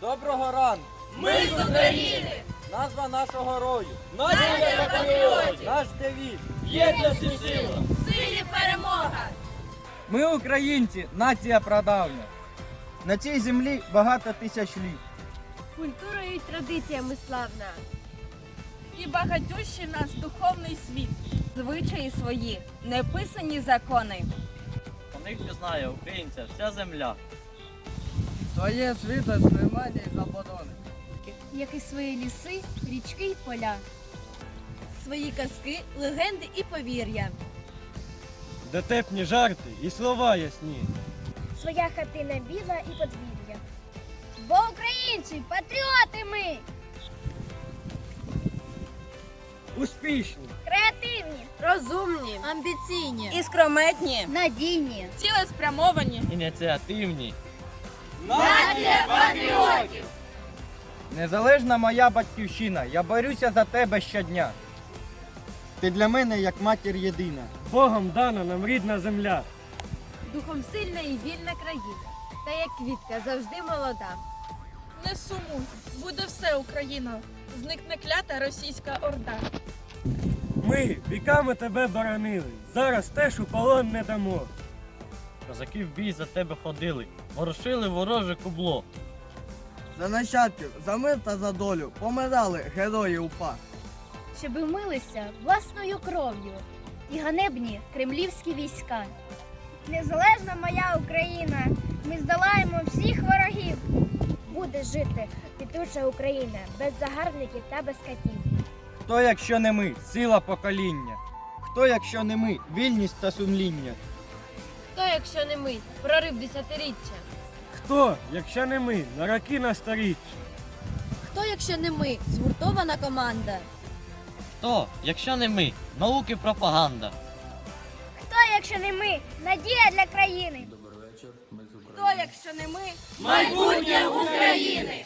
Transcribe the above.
Доброго ранку! Ми з України! Назва нашого рою. Нація патріотів! Наш девіз. Єдність і сила! В силі перемога! Ми українці, нація прадавня. На цій землі багато тисяч літ. Культурою і традиціями славна. І багатющий нас духовний світ. Звичаї свої, неписані закони. У них пізнає українця вся земля. Своє світо сприймання і заборони. Як і свої ліси, річки й поля. Свої казки, легенди і повір'я. Дотепні жарти і слова ясні. Своя хатина біла і подвір'я. Бо українці, патріоти ми! Успішні. Креативні, Розумні, амбіційні і скрометні. надійні. Цілеспрямовані. Ініціативні. Незалежна моя батьківщина. Я борюся за тебе щодня. Ти для мене як матір єдина. Богом дана нам рідна земля. Духом сильна і вільна країна. Та як квітка завжди молода. Не сумуй, буде все Україна. Зникне клята російська орда. Ми віками тебе боронили. Зараз теж у полон не дамо. Козаки в бій за тебе ходили, ворошили вороже кубло. За нащадків, за мир та за долю помирали герої УПА. Щоби милися власною кров'ю і ганебні кремлівські війська. Незалежна моя Україна, ми здолаємо всіх ворогів. Буде жити квітуча Україна без загарбників та без катів. Хто, якщо не ми, сила покоління? Хто, якщо не ми, вільність та сумління? Хто, якщо не ми, прорив десятиріччя? Хто, якщо не ми, на роки на сторіччя? Хто, якщо не ми, згуртована команда? Хто, якщо не ми, науки пропаганда. Хто, якщо не ми, надія для країни? Хто, якщо не ми, Майбутнє України!